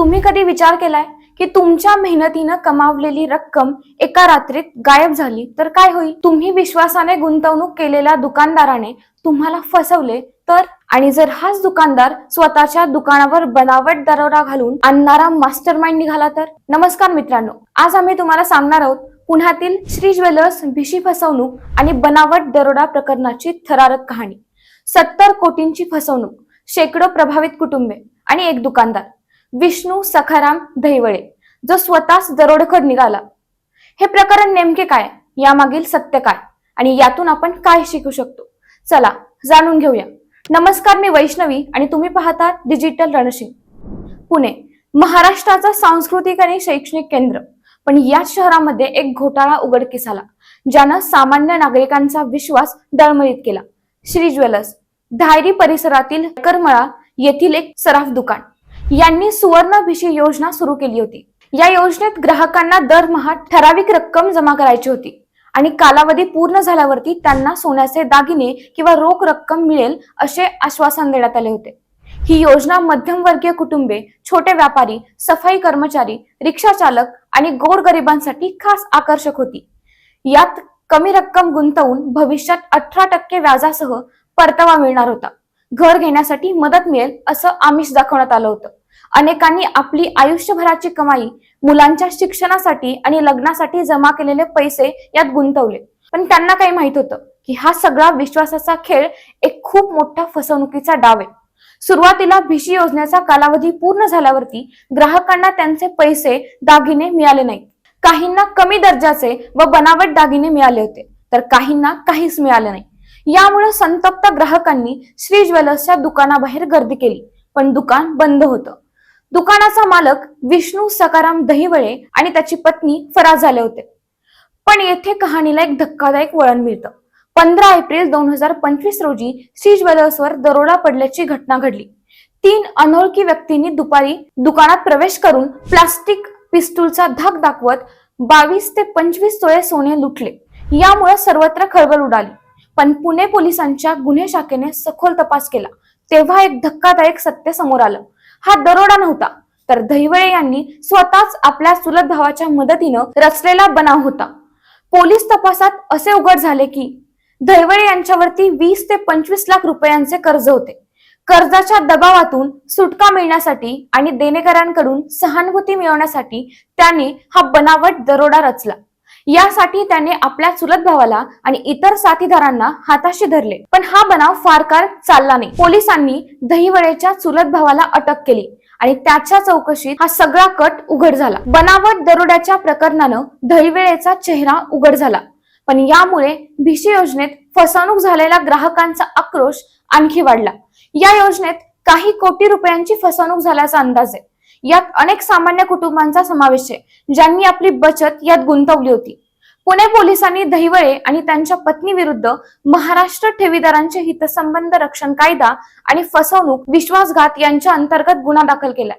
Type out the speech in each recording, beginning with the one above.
तुम्ही कधी विचार केलाय की तुमच्या मेहनतीनं कमावलेली रक्कम एका रात्रीत गायब झाली तर काय होईल? तुम्ही विश्वासाने गुंतवणूक केलेल्या दुकानदाराने तुम्हाला फसवले तर? आणि जर हाच दुकानदार स्वतःच्या दुकानावर बनावट दरोडा घालून आणणारा मास्टर माइंड निघाला तर? नमस्कार मित्रांनो आज आम्ही तुम्हाला सांगणार आहोत पुण्यातील श्री ज्वेलर्स भिशी फसवणूक आणि बनावट दरोडा प्रकरणाची थरारक कहाणी. सत्तर कोटींची फसवणूक शेकडो प्रभावित कुटुंबे आणि एक दुकानदार. विष्णू सखाराम दहिवळे जो स्वतःच दरोडखोर निघाला. हे प्रकरण नेमके काय? यामागील सत्य काय? आणि यातून आपण काय शिकू शकतो? चला जाणून घेऊया. नमस्कार मी वैष्णवी आणि तुम्ही पाहता डिजिटल रणशिंग. पुणे महाराष्ट्राचं सांस्कृतिक आणि शैक्षणिक केंद्र पण याच शहरामध्ये एक घोटाळा उघडकीस आला ज्यानं सामान्य नागरिकांचा विश्वास दळमळीत केला. श्री ज्वेलर्स धायरी परिसरातील करमळा येथील एक सराफ दुकान. यांनी सुवर्ण भिशी योजना सुरू केली होती. या योजनेत ग्राहकांना दरमहा ठराविक रक्कम जमा करायची होती आणि कालावधी पूर्ण झाल्यावरती त्यांना सोन्याचे दागिने किंवा रोख रक्कम मिळेल असे आश्वासन देण्यात आले होते. ही योजना मध्यमवर्गीय कुटुंबे छोटे व्यापारी सफाई कर्मचारी रिक्षा चालक आणि गोरगरिबांसाठी खास आकर्षक होती. यात कमी रक्कम गुंतवून भविष्यात अठरा टक्के व्याजासह परतावा मिळणार होता. घर घेण्यासाठी मदत मिळेल असं आमिष दाखवण्यात आलं होतं. अनेकांनी आपली आयुष्यभराची कमाई मुलांच्या शिक्षणासाठी आणि लग्नासाठी जमा केलेले पैसे यात गुंतवले. पण त्यांना काही माहीत होतं की हा सगळा विश्वासाचा खेळ एक खूप मोठा फसवणुकीचा डाव आहे. सुरुवातीला भिशी योजनेचा कालावधी पूर्ण झाल्यावरती ग्राहकांना त्यांचे पैसे दागिने मिळाले नाहीत. काहींना कमी दर्जाचे व बनावट दागिने मिळाले होते तर काहींना काहीच मिळाले नाही. यामुळे संतप्त ग्राहकांनी श्री ज्वेलर्सच्या दुकानाबाहेर गर्दी केली पण दुकान बंद होतं. दुकानाचा मालक विष्णू सकाराम दहिवळे आणि त्याची पत्नी फरार झाले होते. पण येथे कहाणीला एक धक्कादायक वळण मिळतं. पंधरा एप्रिल दोन हजार पंचवीस रोजी श्री ज्वेलर्सवर दरोडा पडल्याची घटना घडली. तीन अनोळखी व्यक्तींनी दुपारी दुकानात प्रवेश करून प्लास्टिक पिस्तूलचा धाक दाखवत बावीस ते पंचवीस तोळे सोने लुटले. यामुळे सर्वत्र खळबळ उडाली. पण पुणे पोलिसांच्या गुन्हे शाखेने सखोल तपास केला. तेव्हा एक धक्कादायक सत्य समोर आलं. हा दरोडा नव्हता. तर दहिवळे यांनी स्वतःच आपल्या सुलभ भावाच्या मदतीनं रचलेला बनाव होता. पोलीस तपासात असे उघड झाले की दहिवळे यांच्यावरती वीस ते पंचवीस लाख रुपयांचे कर्ज होते. कर्जाच्या दबावातून सुटका मिळण्यासाठी आणि देणेकरांकडून सहानुभूती मिळवण्यासाठी त्याने हा बनावट दरोडा रचला. यासाठी त्याने आपल्या चुलत भावाला आणि इतर साथीदारांना हाताशी धरले. पण हा बनाव फार काळ चालला नाही. पोलिसांनी दहिवळेच्या चुलत भावाला अटक केली आणि त्याच्या चौकशीत हा सगळा कट उघड झाला. बनावट दरोड्याच्या प्रकरणानं दहिवेळेचा चेहरा उघड झाला. पण यामुळे भिशी योजनेत फसवणूक झालेल्या ग्राहकांचा आक्रोश आणखी वाढला. या योजनेत काही कोटी रुपयांची फसवणूक झाल्याचा अंदाज आहे. यात अनेक सामान्य कुटुंबांचा समावेश आहे ज्यांनी आपली बचत यात गुंतवली होती. पुणे पोलिसांनी दहिवळे आणि त्यांच्या पत्नी विरुद्ध महाराष्ट्र ठेवीदारांचे हितसंबंध रक्षण कायदा आणि फसवणूक विश्वासघात यांच्या अंतर्गत गुन्हा दाखल केलाय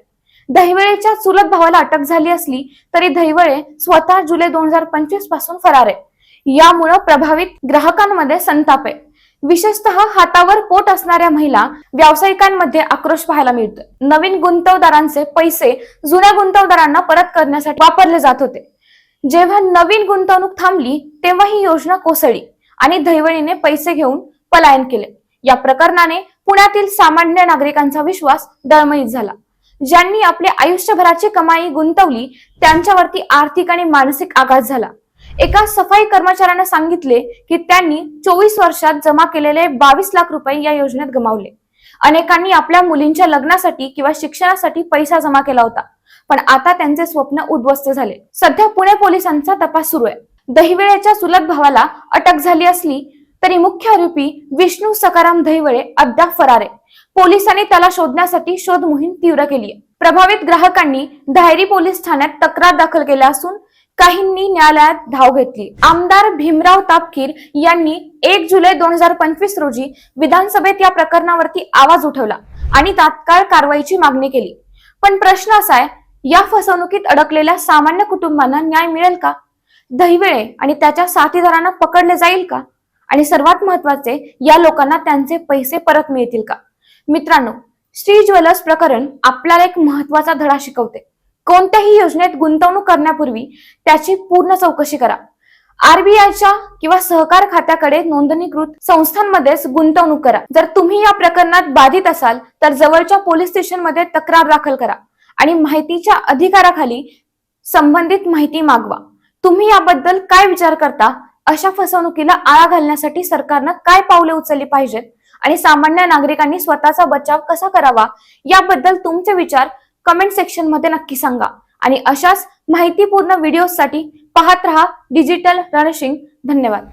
दहिवळेच्या चुलत भावाला अटक झाली असली तरी दहिवळे स्वतः जुलै दोन हजार पंचवीसपासून फरार आहे. यामुळं प्रभावित ग्राहकांमध्ये संताप आहे. विशेषतः हातावर पोट असणाऱ्या महिला व्यावसायिकांमध्ये आक्रोश पाहायला मिळतो नवीन गुंतवदारांचे पैसे जुन्या गुंतवदारांना परत करण्यासाठी वापरले जात होते. जेव्हा नवीन गुंतवणूक थांबली तेव्हा ही योजना कोसळली आणि दैवणीने पैसे घेऊन पलायन केले. या प्रकरणाने पुण्यातील सामान्य नागरिकांचा विश्वास डळमळीत झाला. ज्यांनी आपल्या आयुष्यभराची कमाई गुंतवली त्यांच्यावरती आर्थिक आणि मानसिक आघात झाला. एका सफाई कर्मचाऱ्याने सांगितले की त्यांनी चोवीस वर्षात जमा केलेले बावीस लाख रुपये या योजनेत गमावले. अनेकांनी आपल्या मुलींच्या लग्नासाठी किंवा शिक्षणासाठी पैसा जमा केला होता पण आता त्यांचे स्वप्न उद्ध्वस्त झाले. सध्या पुणे पोलिसांचा तपास सुरू आहे. दहिवेळेच्या सुलत भावाला अटक झाली असली तरी मुख्य आरोपी विष्णू सकाराम दहिवळे अद्याप फरार आहे. पोलिसांनी त्याला शोधण्यासाठी शोध मोहीम तीव्र केली आहे. प्रभावित ग्राहकांनी धायरी पोलीस ठाण्यात तक्रार दाखल केल्या असून काहींनी न्यायालयात धाव घेतली. आमदार भीमराव तापकीर यांनी एक जुलै दोन हजार पंचवीस रोजी विधानसभेत या प्रकरणावरती आवाज उठवला आणि तात्काळ कारवाईची मागणी केली. पण प्रश्न असा आहे या फसवणुकीत अडकलेल्या सामान्य कुटुंबांना न्याय मिळेल का? दहिवेळे आणि त्याच्या साथीदारांना पकडले जाईल का? आणि सर्वात महत्त्वाचे या लोकांना त्यांचे पैसे परत मिळतील का? मित्रांनो श्री ज्वेलर्स प्रकरण आपल्याला एक महत्त्वाचा धडा शिकवते. कोणत्याही योजनेत गुंतवणूक करण्यापूर्वी त्याची पूर्ण चौकशी करा. आरबीआयच्या किंवा सहकार खात्याकडे नोंदणीकृत संस्थांमध्येच गुंतवणूक करा. जर तुम्ही या प्रकरणात बाधित असाल तर जवळच्या पोलीस स्टेशनमध्ये तक्रार दाखल करा आणि माहितीच्या अधिकाराखाली संबंधित माहिती मागवा. तुम्ही याबद्दल काय विचार करता? अशा फसवणुकीला आळा घालण्यासाठी सरकारनं काय पावले उचलली पाहिजेत? आणि सामान्य नागरिकांनी स्वतःचा बचाव कसा करावा? याबद्दल तुमचे विचार कमेंट सेक्शनमध्ये नक्की सांगा. आणि अशाच माहितीपूर्ण व्हिडिओसाठी पाहत रहा. डिजिटल रणशिंग धन्यवाद.